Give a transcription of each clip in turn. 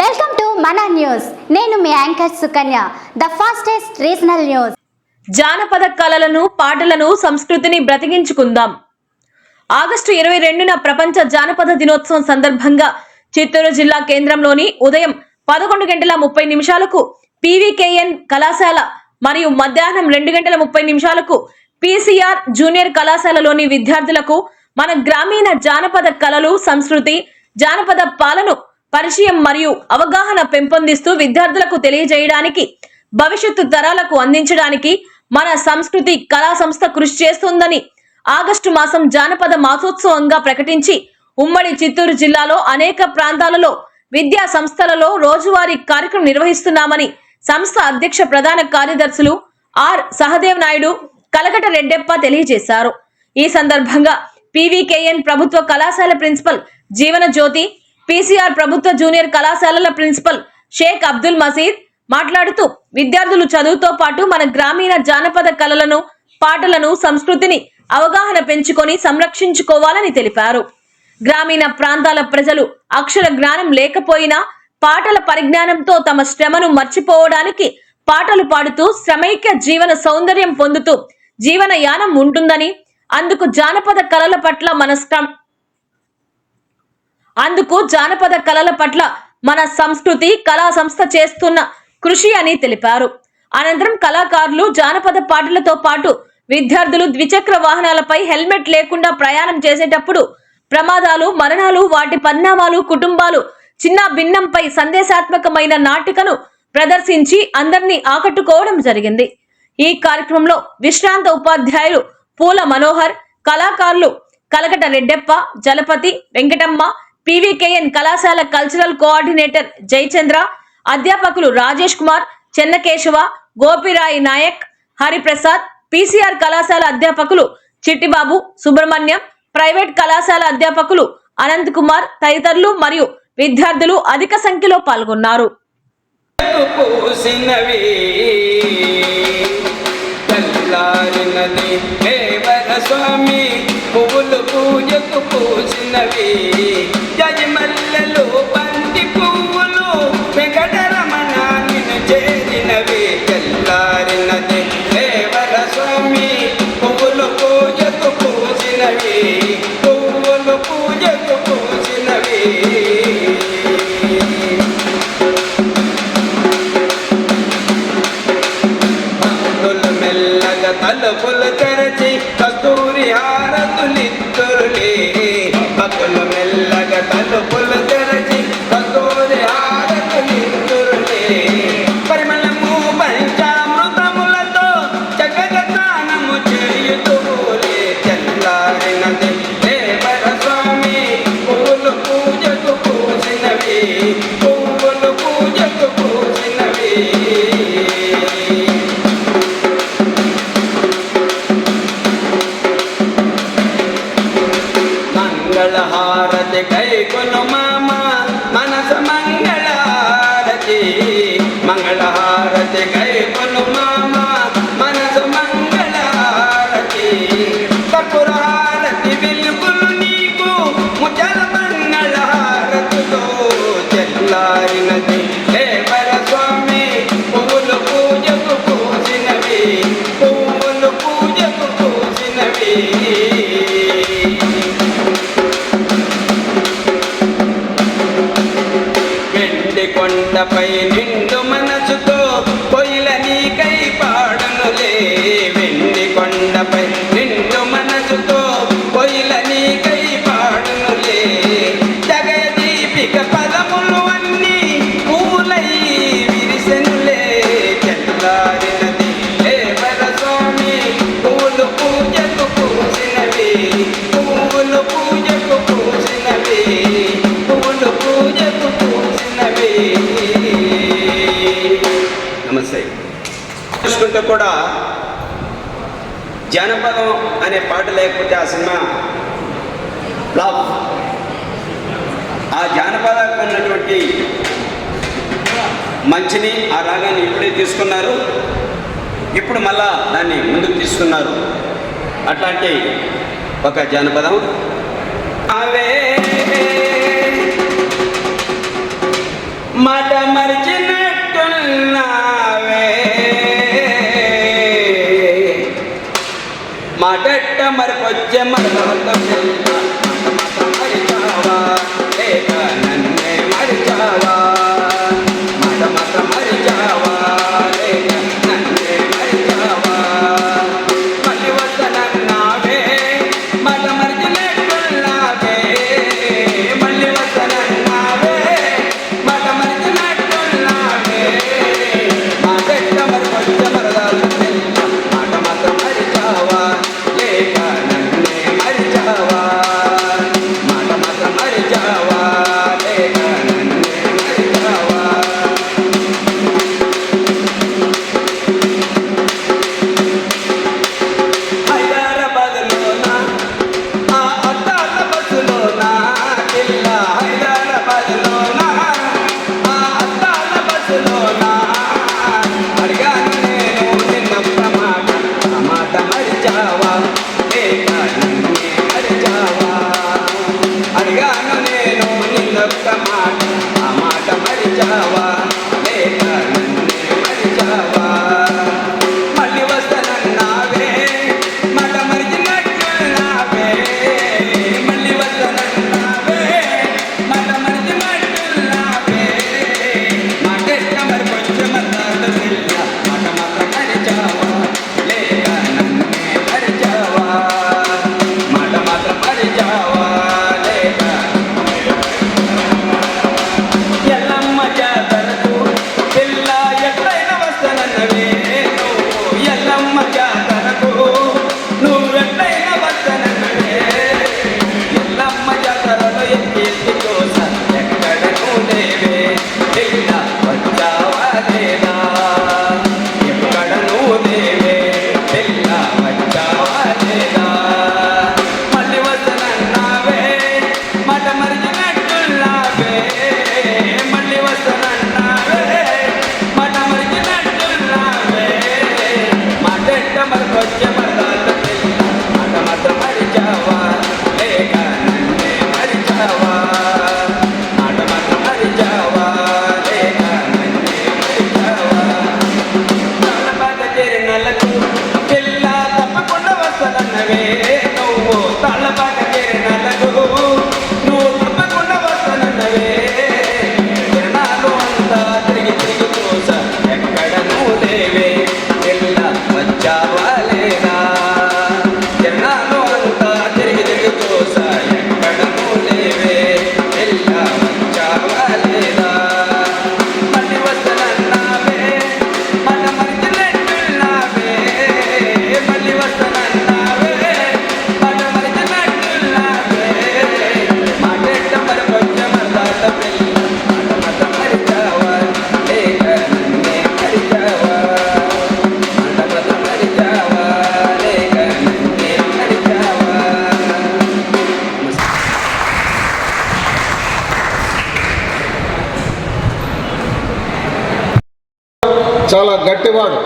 Welcome to మన news. నేను మీ anchor Sukanya the fastest regional news. జానపద కళలను పాటలను సంస్కృతిని బ్రతికించుకుందాం. ఆగస్టు ఇరవై రెండున ప్రపంచ జానపద దినోత్సవం సందర్భంగా చిత్తూరు జిల్లా కేంద్రంలోని ఉదయం పదకొండు గంటల ముప్పై నిమిషాలకు పీవీకేఎన్ కళాశాల మరియు మధ్యాహ్నం రెండు గంటల ముప్పై నిమిషాలకు పీసీఆర్ జూనియర్ కళాశాలలోని విద్యార్థులకు మన గ్రామీణ జానపద కళలు సంస్కృతి జానపద పాలను పరిచయం మరియు అవగాహన పెంపొందిస్తూ విద్యార్థులకు తెలియజేయడానికి భవిష్యత్తు తరాలకు అందించడానికి మన సంస్కృతి కళా సంస్థ కృషి చేస్తుందని ఆగస్టు మాసం జానపద మాసోత్సవంగా ప్రకటించి ఉమ్మడి చిత్తూరు జిల్లాలో అనేక ప్రాంతాలలో విద్యా సంస్థలలో రోజువారీ కార్యక్రమం నిర్వహిస్తున్నామని సంస్థ అధ్యక్ష ప్రధాన కార్యదర్శులు ఆర్. సహదేవ్ నాయుడు కలకట రెడ్డెప్ప తెలియజేశారు. ఈ సందర్భంగా పీవీకేఎన్ ప్రభుత్వ కళాశాల ప్రిన్సిపల్ జీవన జ్యోతి పీసీఆర్ ప్రభుత్వ జూనియర్ కళాశాలల ప్రిన్సిపల్ షేక్ అబ్దుల్ మసీద్ మాట్లాడుతూ విద్యార్థులు చదువుతో పాటు మన గ్రామీణ జానపద కళలను పాటలను సంస్కృతిని అవగాహన పెంచుకొని సంరక్షించుకోవాలని తెలిపారు. గ్రామీణ ప్రాంతాల ప్రజలు అక్షర జ్ఞానం లేకపోయినా పాటల పరిజ్ఞానంతో తమ శ్రమను మర్చిపోవడానికి పాటలు పాడుతూ శ్రమైక్య జీవన సౌందర్యం పొందుతూ జీవన యానం ఉంటుందని అందుకు జానపద కళల పట్ల మన అందుకు జానపద కళల పట్ల మన సంస్కృతి కళా సంస్థ చేస్తున్న కృషి అని తెలిపారు. అనంతరం కళాకారులు జానపద పాటలతో పాటు విద్యార్థులు ద్విచక్ర వాహనాలపై హెల్మెట్ లేకుండా ప్రయాణం చేసేటప్పుడు ప్రమాదాలు మరణాలు వాటి పరిణామాలు కుటుంబాలు చిన్న భిన్నంపై సందేశాత్మకమైన నాటికను ప్రదర్శించి అందరినీ ఆకట్టుకోవడం జరిగింది. ఈ కార్యక్రమంలో విశ్రాంత ఉపాధ్యాయులు పూల మనోహర్ కళాకారులు కలకట రెడ్డెప్ప జలపతి వెంకటమ్మ పీవీకేఎన్ కళాశాల కల్చరల్ కోఆర్డినేటర్ జయచంద్ర అధ్యాపకులు రాజేష్ కుమార్ చెన్నకేశవ గోపిరాయి నాయక్ హరిప్రసాద్ పీసీఆర్ కళాశాల అధ్యాపకులు చిట్టిబాబు సుబ్రహ్మణ్యం ప్రైవేట్ కళాశాల అధ్యాపకులు అనంత్ కుమార్ తదితరులు మరియు విద్యార్థులు అధిక సంఖ్యలో పాల్గొన్నారు. పూసినవి స్వామి పువ్వులు పూజకు పూసినవి. జయమల్లెలు కొండపై నిండు మన చూసుకుంటే కూడా జానపదం అనే పాట లేకపోతే ఆ సినిమా ఫ్లాప్. ఆ జానపదాలకు ఉన్నటువంటి మంచిని ఆ రాగాన్ని ఇప్పుడే తీసుకున్నారు. ఇప్పుడు మళ్ళా దాన్ని ముందుకు తీసుకున్నారు. అట్లాంటి ఒక జానపదం. అవే మాట Jemaah Allah. మళ్ళీ గట్టివాడు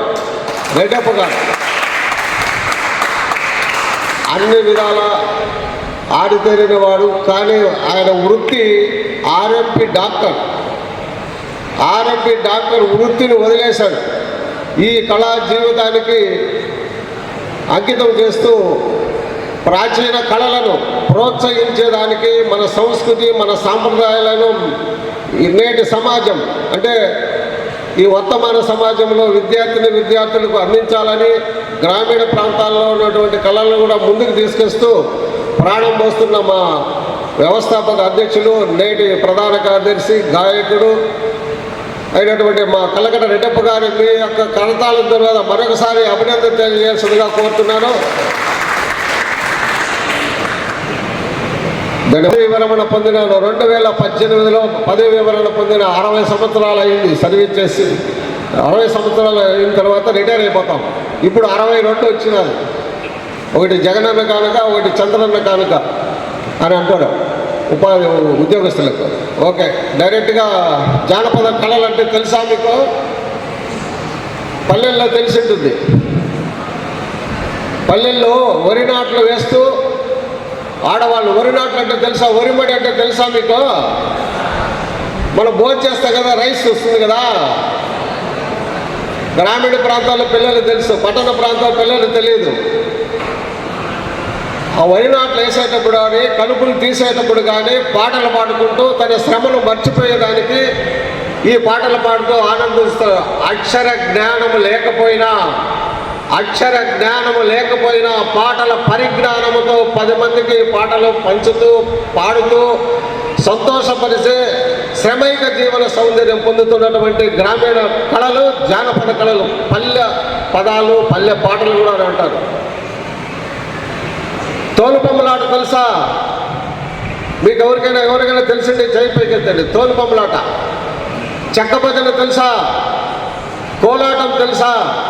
రెడ్డప్ప గారు అన్ని విధాల ఆడితేరిన వాడు కానీ ఆయన వృత్తి ఆర్ఎంపి డాక్టర్. ఆర్ఎంపి డాక్టర్ వృత్తిని వదిలేశాడు. ఈ కళా జీవితానికి అంకితం చేస్తూ ప్రాచీన కళలను ప్రోత్సహించేదానికి మన సంస్కృతి మన సాంప్రదాయాలను నేటి సమాజం అంటే ఈ వర్తమాన సమాజంలో విద్యార్థిని విద్యార్థులకు అందించాలని గ్రామీణ ప్రాంతాల్లో ఉన్నటువంటి కళలను కూడా ముందుకు తీసుకొస్తూ ప్రాణం పోస్తున్న మా వ్యవస్థాపక అధ్యక్షులు నేటి ప్రధాన కార్యదర్శి గాయకుడు అయినటువంటి మా కలకట రెడ్డప్ప గారి మీ యొక్క కరతాల తర్వాత మరొకసారి అభినందన తెలియజేస్తుందిగా కోరుతున్నాను. పదవి వివరణ పొందిన రెండు వేల పద్దెనిమిదిలో పదవి వివరణ పొందిన అరవై సంవత్సరాలు అయింది సర్వీస్ చేసి అరవై సంవత్సరాలు అయిన తర్వాత రిటైర్ అయిపోతాం. ఇప్పుడు అరవై రెండు వచ్చినది. ఒకటి జగనన్న కానుక ఒకటి చంద్రన్న కానుక అని అంటారు ఉపాధి ఉద్యోగస్తులకు. ఓకే డైరెక్ట్గా జానపద కళలు అంటే తెలుసా మీకు? పల్లెల్లో తెలిసి ఉంటుంది. పల్లెల్లో వరి నాట్లు వేస్తూ ఆడవాళ్ళు వరి నాట్లు అంటే తెలుసా? వరిమడి అంటే తెలుసా మీకు? మనం భోజనం చేస్తాం కదా రైస్ వస్తుంది కదా. గ్రామీణ ప్రాంతాల్లో పిల్లలు తెలుసు పట్టణ ప్రాంతాల పిల్లలు తెలియదు. ఆ వరి నాట్లు వేసేటప్పుడు కానీ కలుపులు తీసేటప్పుడు కానీ పాటలు పాడుకుంటూ తన శ్రమను మర్చిపోయేదానికి ఈ పాటలు పాడుతూ ఆనందిస్తారు అక్షర జ్ఞానం లేకపోయినా అక్షర జ్ఞానము లేకపోయినా పాటల పరిజ్ఞానముతో పది మందికి పాటలు పంచుతూ పాడుతూ సంతోషపరిచే శ్రమైక జీవన సౌందర్యం పొందుతున్నటువంటి గ్రామీణ కళలు జానపద కళలు పల్లె పదాలు పల్లె పాటలు కూడా అంటారు. తోలుబొమ్మలాట తెలుసా? మీకు ఎవరికైనా ఎవరికైనా తెలిసింది చేయి తోలుబొమ్మలాట. చెక్క భజన తెలుసా? కోలాటం తెలుసా?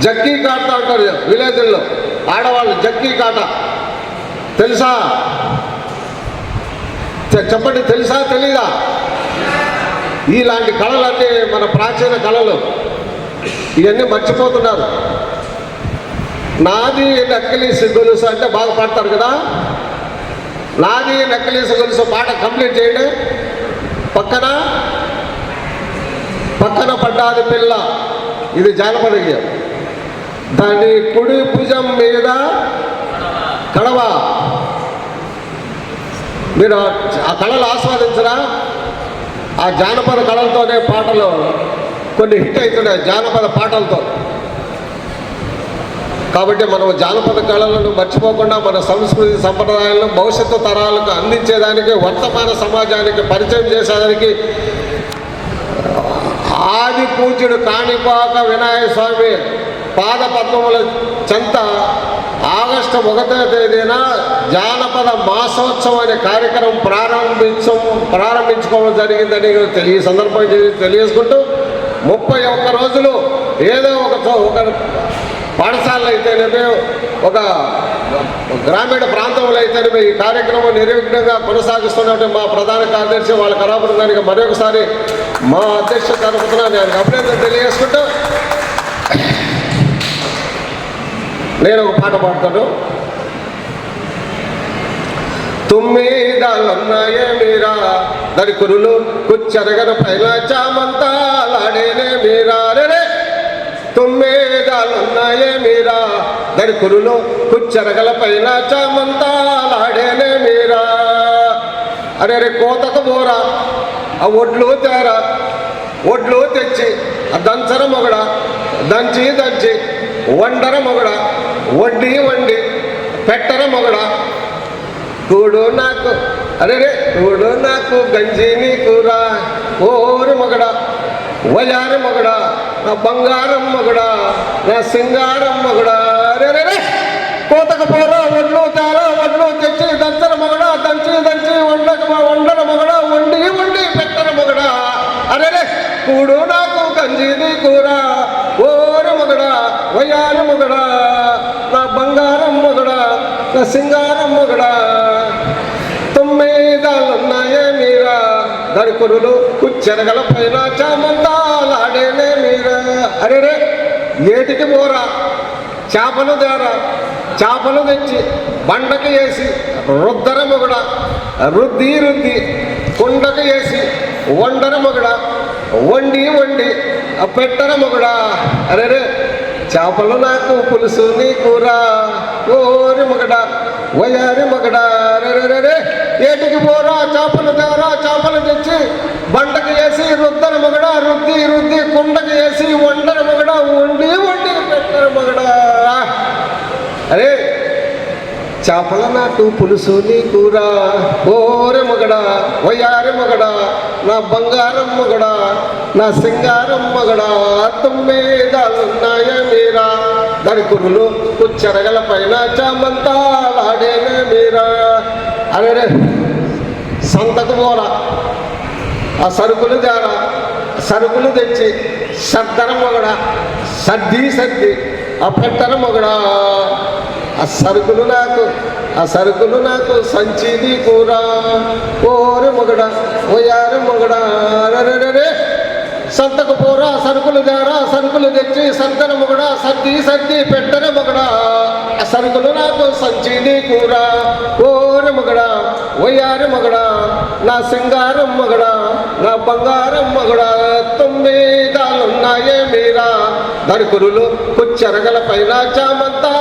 జక్కీ కాట అంటారు విలేజ్లో. ఆడవాళ్ళు జక్కీ కాట. తెలుసా? చెప్పండి తెలుసా తెలీదా? ఇలాంటి కళలన్నీ మన ప్రాచీన కళలు. ఇవన్నీ మర్చిపోతున్నారు. నాది నక్కిలీసి గొలుసు అంటే బాగా పాడతారు కదా? నాది నక్కిలీసి గొలుసు పాట కంప్లీట్ చేయండి. పక్కన? పక్కన పడ్డాది పిల్ల. ఇది జానపద గీయం. దాని కుడి భుజం మీద కడవ. మీరు ఆ కళలు ఆస్వాదించరా? ఆ జానపద కళలతోనే పాటలు కొన్ని హిట్ అవుతున్నాయి జానపద పాటలతో. కాబట్టి మనం జానపద కళలను మర్చిపోకుండా మన సంస్కృతి సంప్రదాయాలను భవిష్యత్తు తరాలకు అందించేదానికి వర్తమాన సమాజానికి పరిచయం చేసేదానికి ఆది పూజ్యుడు కాణిపాక వినాయక స్వామి పాద పద్మముల చెంత ఆగస్టు ఒకటో తేదీన జానపద మాసోత్సవం అనే కార్యక్రమం ప్రారంభించం ప్రారంభించుకోవడం జరిగిందని తెలియ సందర్భం తెలియజేసుకుంటూ ముప్పై ఒక్క రోజులు ఏదో ఒక ఒక పాఠశాలలు అయితేనేమి ఒక గ్రామీణ ప్రాంతంలో అయితేనేమి ఈ కార్యక్రమం నిర్విఘ్నంగా కొనసాగిస్తున్నట్టు మా ప్రధాన కార్యదర్శి వాళ్ళ కళాబృందానికి మరొకసారి మా అధ్యక్ష తరపున నేను అభినందన తెలియజేసుకుంటూ నేను ఒక పాట పాడతాను. తుమ్మిదాలున్నాయే మీరా దరికురులు కుచ్చరగన పైన చామంతాలాడేనే మీరా. రే తుమ్మేదాలున్నాయే మీరా దరికురులు కుచ్చరగల పైన చామంతాలాడేనే మీరా. అరే రే కోతకు పోరా ఆ ఒడ్లు తేరా ఒడ్లు తెచ్చి ఆ దంచర మొగడ దంచి దంచి వండర మొగడ వడ్డీ వండి పెట్టర మొగడ. కూడు నాకు అరే రే కూడు నాకు గంజి నీకురా ఓరు మొగడ వయారు మొగడ నా బంగారం మొగడ నా సింగారం మొగడ. రే రే రే కోతకు పోరా ఒడ్లు తేరా ఒడ్లు తెచ్చి దంచర మొగడ దంచి దంచి వండక వండర మొగడ వండి వండి పెట్టర మొగడ. అరే రే కూడు నాకు గంజి నీకురా ఓరు మొగడ వయారు మొగడా బంగారం మొగడా నా సింగారం మొగడా తొమ్మిదాలున్నాయే మీరా దరికొరులు కుచ్చెరగల పైన చామంతాలాడేనే మీరా. అరే రే ఏటికి పోరా? చేపలు తేరా చేపలు తెచ్చి బండకు వేసి రుద్దర మొగడ రుద్ది రుద్ది కుండకు వేసి వండర మొగడ వండి వండి పెట్టర మొగడ అరే రే చేపలు నాకు పులుసు నీ కూర. ఓరి మొగడ వయారి మొగడ. రే ఏటికి పోరా? చేపలు తేరా చేపలు తెచ్చి బండకు వేసి రుద్దన మొగడ రుద్ది రుద్ది కుండకు వేసి వండన మొగడ వండి వండి పెట్టరు మొగడ. అరే చేపల నాటు పులుసు నీ కూర? ఓరె మగడా వయారి మగడా నా బంగారం మొగడ నా సింగారం మగడా తొమ్మిదాలున్నాయ మీరా? దాని కురులు కుచ్చరగల పైన చామంతాలాడేనే మీరా? అరే సంతకు పోరా. ఆ సరుకులు తేరా సరుకులు తెచ్చి సద్దర మొగడ సర్ది సర్ది ఆ పెట్టర మొగడ. ఆ సరుకులు నాకు ఆ సరుకులు నాకు సంచిది కూరా. ఓరి మొగడ ఓయారు మొగడ రే సంతకు పోరా సరుకులు దారా సరుకులు తెచ్చి సంతన మొగడ సర్ది సర్ది పెట్టన మొగడ. ఆ సరుకులు నాకు సంచిది కూరా. ఓరి మొగడ ఓయారు మొగడ నా సింగారం మొగడ నా బంగారం మొగడ. తొమ్మిదాలున్నాయే మీరా. దరికురులు కుచ్చరగల పైన చామంతా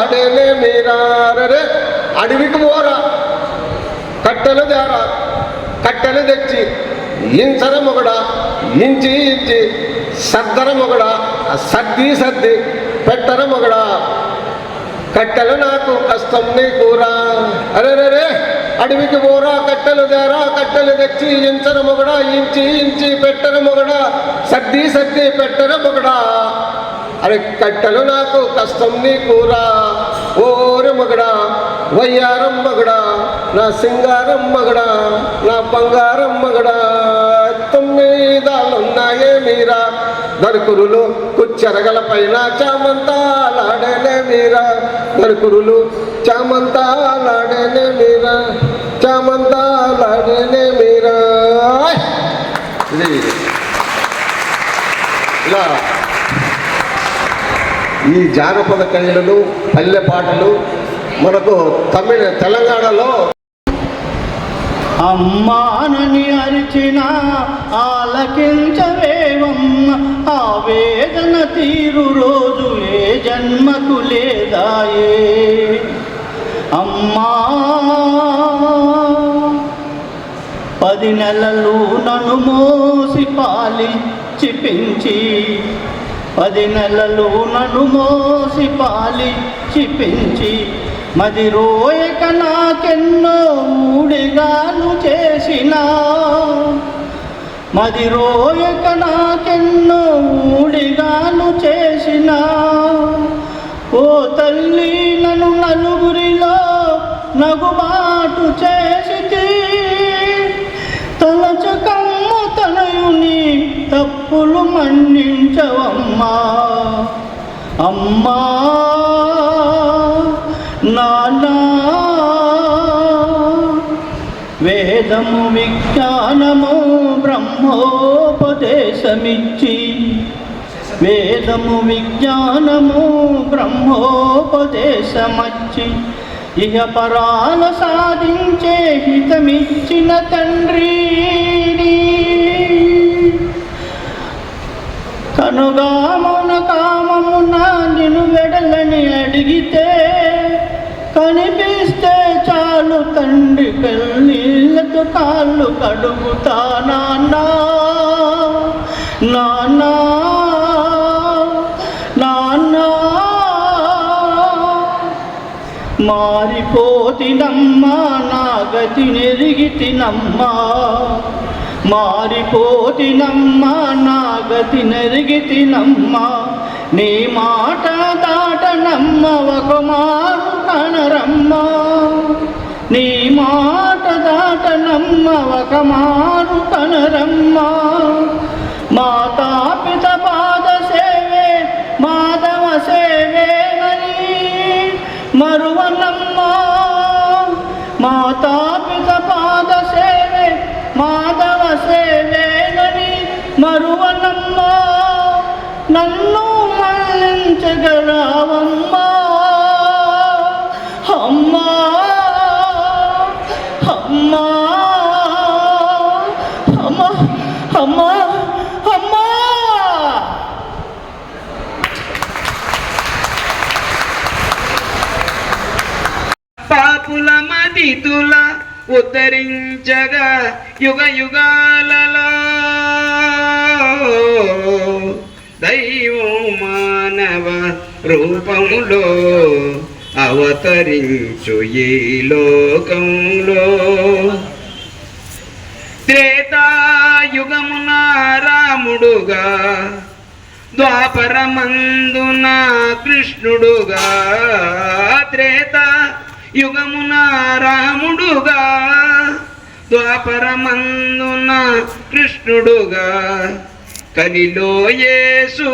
మీరా? మీరారరే అడవికి పోరా. కట్టెలు తేరా కట్టెలు తెచ్చి ఇంచర మొగడా ఇంచి ఇంచి సద్దర మొగడా సర్ది సర్ది పెట్టర మొగడా. కట్టెలు నాకు కష్టం నీకురా అరే రే అడవికి పోరా. కట్టెలు దేరా కట్టెలు తెచ్చి ఇంచర మొగడా ఇంచి ఇంచి పెట్టర మొగడా సర్ది సర్ది పెట్టర మొగడా. అరే కట్టెలు నాకు కష్టం నీ కూరా ఓరి మగడా వయ్యారం మగడా నా సింగారం మగడా నా బంగారం మగడా. తొమ్మిదాలున్నాయే మీరా నరుకురులు కుచ్చెరగల పైన చామంతాలాడేనే మీరా నరుకురులు చామంతాలాడేనే మీరా చామంతాలాడేనే మీరా ఇలా. ఈ జానపద కళలు పల్లె పాటలు మనకు తమిళ తెలంగాణలో అమ్మానని అరిచిన ఆలకించవేవమ్మ ఆవేదన తీరు రోజు ఏ జన్మకు లేదాయే. అమ్మా పది నెలలు నన్ను మోసి పాలించి పెంచి పది నెలలు నన్ను మోసి పాలిచ్చి పెంచి మది రోయక నాకెన్నో మూడిగాను చేసిన. మది రోయక నాకెన్నో మూడిగాను చేసిన. ఓ తల్లి నన్ను నలుగురిలో నగుబాటు చేసి తలచకమ్ము తనయుని తప్పులు మన్నించవమ్మా అమ్మా నానా వేదము విజ్ఞానము బ్రహ్మోపదేశమిచ్చి వేదము విజ్ఞానము బ్రహ్మోపదేశమచ్చి ఇహ పరాల సాధించే హితమిచ్చిన తండ్రి. కనుగామున కామమున నిన్ను వెడలని అడిగితే కనిపిస్తే చాలు తండ్రి కన్నీళ్ళతో కాళ్ళు కడుగుతా నాన్నా నాన్నా నాన్నా. మారిపోతినమ్మా నా గతి నెరిగితినమ్మా మారిపోతినమ్మా నాగతి గతి నీ మాట దాటనమ్మ ఒక మారు కనరమ్మా. నీ మాట దాటనమ్మ ఒక మారు కనరమ్మా. మాతా నన్ను మళ్ళించగలవమ్మా అమ్మా. అమ్మా. అమ్మా. అమ్మా. అమ్మా. పాపుల మదితుల ఉద్ధరించగా యుగ యుగాలలో దైవం మానవ రూపములో అవతరించు ఈ లోకంలో. త్రేతాయుగమున రాముడుగా ద్వాపరమందున కృష్ణుడుగా త్రేత యుగమున రాముడుగా ద్వాపరమందున కృష్ణుడుగా కలిలో యేసు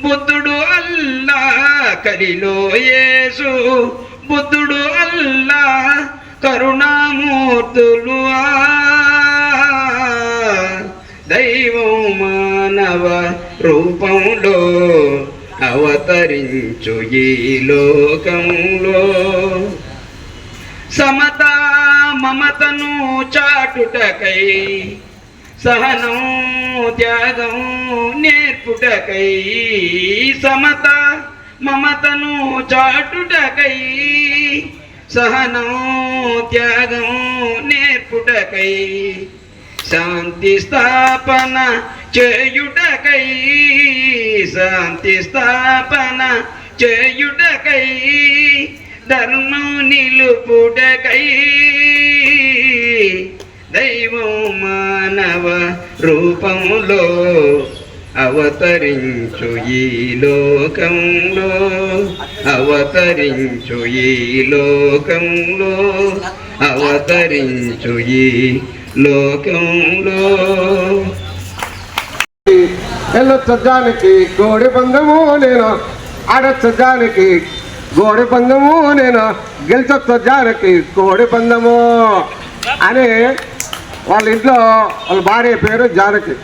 బుద్ధుడు అల్లా. కలిలో యేసు బుద్ధుడు అల్లా. కరుణామూర్తులు దైవం మానవ రూపంలో అవతరించు ఈ లోకంలో. సమత మమతను చాటుటకై సహనం త్యాగం నేర్పుటకై సమత మమతను చాటుటకై. సహనం త్యాగం నేర్పుటకై. శాంతి స్థాపన చేయుటకై. శాంతి స్థాపన చేయుటకై. ధర్మం నిలుపుటకై. దైవం మానవ రూపంలో అవతరించు ఈ లోకంలో అవతరించు ఈ లోకంలో అవతరించు ఈ లోకంలో. వెళ్ళొచ్చానికి గోడి పందము నేను ఆడొచ్చానికి గోడి పందము నేను గెలిచొచ్చానికి గోడి పందము. అనే వాళ్ళ ఇంట్లో వాళ్ళ భార్య పేరు జానకి.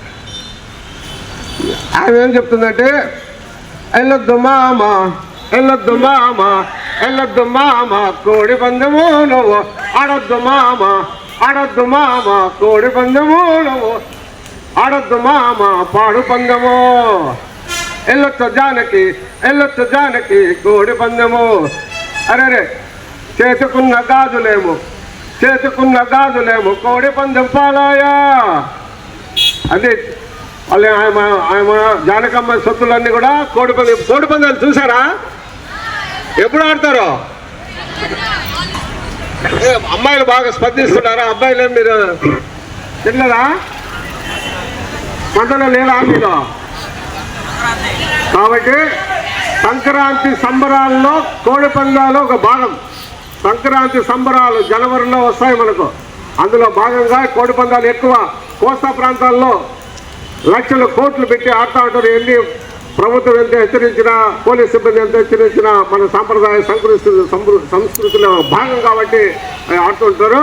ఆమె ఏం చెప్తుందంటే ఎల్లొద్దు మామ ఎల్లొద్దు మామ ఎల్లొద్దు మామ కోడి పందము నువ్వు ఆడొద్దు మామ ఆడొద్దు మామ కోడి పందము నువ్వు ఆడొద్దు మామ పాడు పందము. ఎల్లొచ్చు జానకి ఎల్లొచ్చు జానకి కోడి పందము. అరే చేతుకున్న గాజులేమో. చేతుకున్న గాజులేము కోడి పందెం పాలాయా? అదే వాళ్ళ ఆయన ఆయన జానకమ్మ సొత్తులన్నీ కూడా కోడి పందెం కోడి పందాలు చూసారా ఎప్పుడు ఆడతారు? అమ్మాయిలు బాగా స్పందిస్తున్నారా? అబ్బాయిలు మీరు తిన్నరా పంటలో లేదా మీలో కాబట్టి సంక్రాంతి సంబరాల్లో కోడి పందాలు ఒక భాగం. సంక్రాంతి సంబరాలు జనవరిలో వస్తాయి మనకు. అందులో భాగంగా కోడి పందాలు ఎక్కువ. కోస్తా ప్రాంతాల్లో లక్షల కోట్లు పెట్టి ఆడుతూ ఉంటారు. ఎన్ని ప్రభుత్వం ఎంత హెచ్చరించినా పోలీస్ సిబ్బంది ఎంత హెచ్చరించినా మన సాంప్రదాయ సంస్కృతి సంస్కృతిలో భాగం కాబట్టి ఆడుతుంటారు.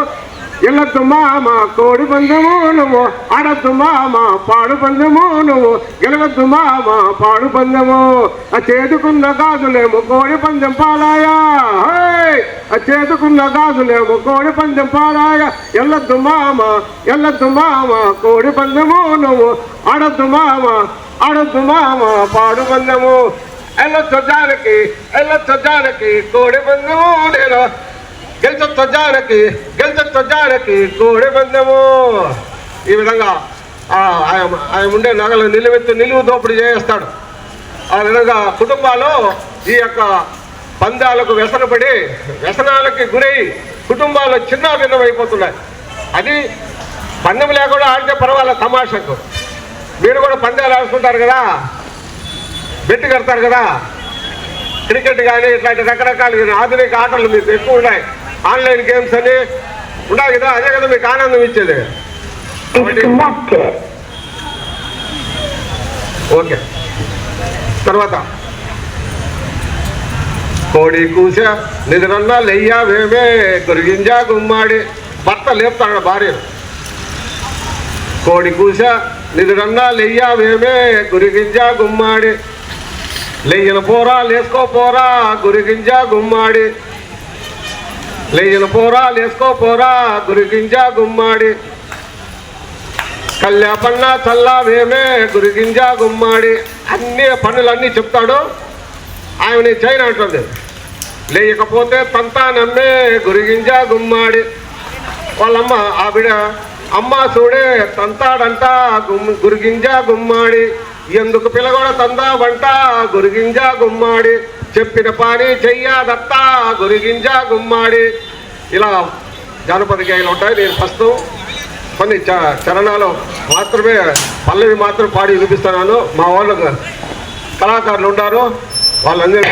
ఎల్లత్తు మామ కోడి పందెము నువ్వు ఆడద్దు మామ పాడు పందెము నువ్వు గెలవద్దు మామ పాడు పందెము. ఆ చేదుకున్న గాజులేము కోడి పందెం పాలాయా. హేయ్! ఆ చేదుకున్న గాజులేమో కోడి పందెం పాలాయా. ఎల్లద్దు మామ ఎల్లద్దు మామ కోడి పందెము నువ్వు ఆడద్దు మామ ఆడద్దు మామ పాడు పందెము. ఎల్లొచ్చు జానకి ఎల్లొచ్చు జానకి కోడి పందెము నేను. గెలిచొచ్చు జానకి గెలిచొచ్చు జానకి కోడి పందెము. ఈ విధంగా ఆయన ఆయన ఉండే నగలు నిలువెత్తు నిలువు దోపిడీ చేస్తాడు. ఆ విధంగా కుటుంబాలు ఈ యొక్క పందాలకు వ్యసనపడి వ్యసనాలకి గురై కుటుంబాలు చిన్న భిన్నమైపోతున్నాయి అది పందెం లేకుండా ఆడితే పర్వాలేదు తమాషకు. మీరు కూడా పందాలు ఆడుకుంటారు కదా బెట్టు కడతారు కదా. క్రికెట్ కానీ ఇట్లాంటి రకరకాల ఆధునిక ఆటలు మీకు ఎక్కువ ఉన్నాయి. ఆన్లైన్ గేమ్స్ అని ఉన్నాయి కదా అదే కదా మీకు ఆనందం ఇచ్చేది. ఓకే. తర్వాత. కోడి కూస నిద్రన్నా లెయ్యా వేమే కొరిగింజా గుమ్మాడి భర్త లేపుతాడు భార్యను కోడి కూస నిద్రన్నా లెయ్యా వేమే గురిగింజా గుమ్మాడి. లెయ్యన పోరా లేసుకో పోరా గురిగింజ గుమ్మాడి. లెయ్యన పోరా లేసుకో పోరా గురిగింజ గుమ్మాడి. కళ్యాపన్న చల్లావేమే గురిగింజ గుమ్మాడి. అన్ని పనులన్నీ చెప్తాడు. ఆమెని చైన్ అంటుంది. లేకపోతే తంతా నమ్మే గురిగింజ గుమ్మాడి. వాళ్ళమ్మ ఆవిడ అమ్మ చూడే తంతాడంట గుమ్ గురిగింజ గుమ్మాడి. ఎందుకు పిలగొడ తందావంట గురిగింజ గుమ్మాడి. చెప్పిన పని చెయ్యాదత్త గురిగింజ గుమ్మాడి. ఇలా జానపద గేయాలు ఉంటాయి. నేను ప్రస్తుతం కొన్ని చ- చరణాలు మాత్రమే పల్లవి మాత్రం పాడి వినిపిస్తున్నాను. మా వాళ్ళు కళాకారులు ఉన్నారు వాళ్ళందరూ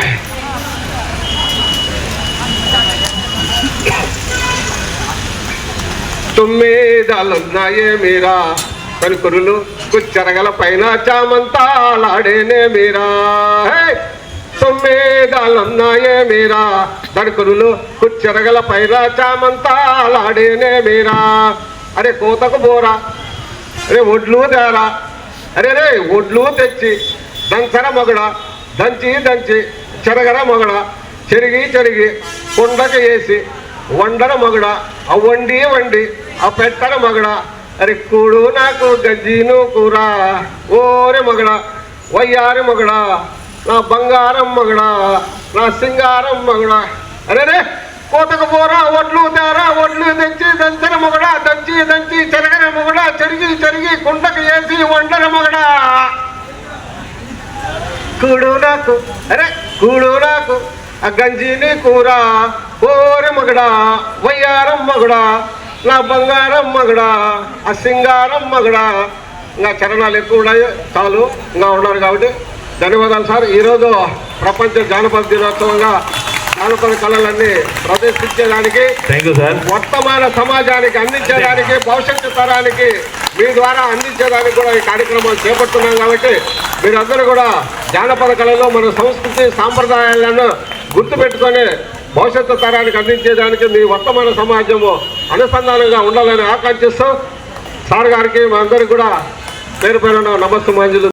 తుమ్మేదాలున్నాయే మీరా కనుకురులు కుచ్చరగల పైన చామంతాలాడేనే మీరా? హే! మీరా? దడుకురులు కుచ్చెరగల పైన చామంతాలాడేనే మీరా? అరే కోతకు పోరా. అరే ఒడ్లు తేరా. అరే రే ఒడ్లు తెచ్చి దంచర మొగడ దంచి దంచి చెరగర మొగడ చెరిగి చెరిగి కొండక వేసి వండర మొగడ ఆ వండి వండి ఆ పెట్టర మొగడ. అరే కూడు నాకు గజ్జీను కూర. ఓరే మొగడ వయ్యారి మొగడ. నా బంగారం మగడా నా సింగారం మగడా. అరేరే కోతకు పోరా ఒడ్లు తేరా ఒడ్లు తెచ్చి దంచిన మొగడా దంచి దంచి చెరగన మొగడా చెరిగి చెరిగి కుండకు వేసి వండన మొగడా. కూడు నాకు అరే కూడు నాకు ఆ గంజిని కూర కోరి మగడా వయ్యారం మగడా నా బంగారం మగడా ఆ సింగారం మగడా. ఇంకా చరణాలు ఎక్కువ ఉన్నాయి చాలు ఇంకా ఉన్నారు కాబట్టి ధన్యవాదాలు సార్. ఈరోజు ప్రపంచ జానపద దినోత్సవంగా జానపద కళలన్నీ ప్రదర్శించేదానికి వర్తమాన సమాజానికి అందించడానికి భవిష్యత్తు తరానికి మీ ద్వారా అందించడానికి కూడా ఈ కార్యక్రమం చేపడుతున్నాం కాబట్టి మీరందరూ కూడా జానపద కళలో మన సంస్కృతి సాంప్రదాయాలను గుర్తుపెట్టుకొని భవిష్యత్తు తరానికి అందించేదానికి మీ వర్తమాన సమాజము అనుసంధానంగా ఉండాలని ఆకాంక్షిస్తూ సార్ గారికి మా అందరికి కూడా పేరు పేరున నమస్తే మంజులు.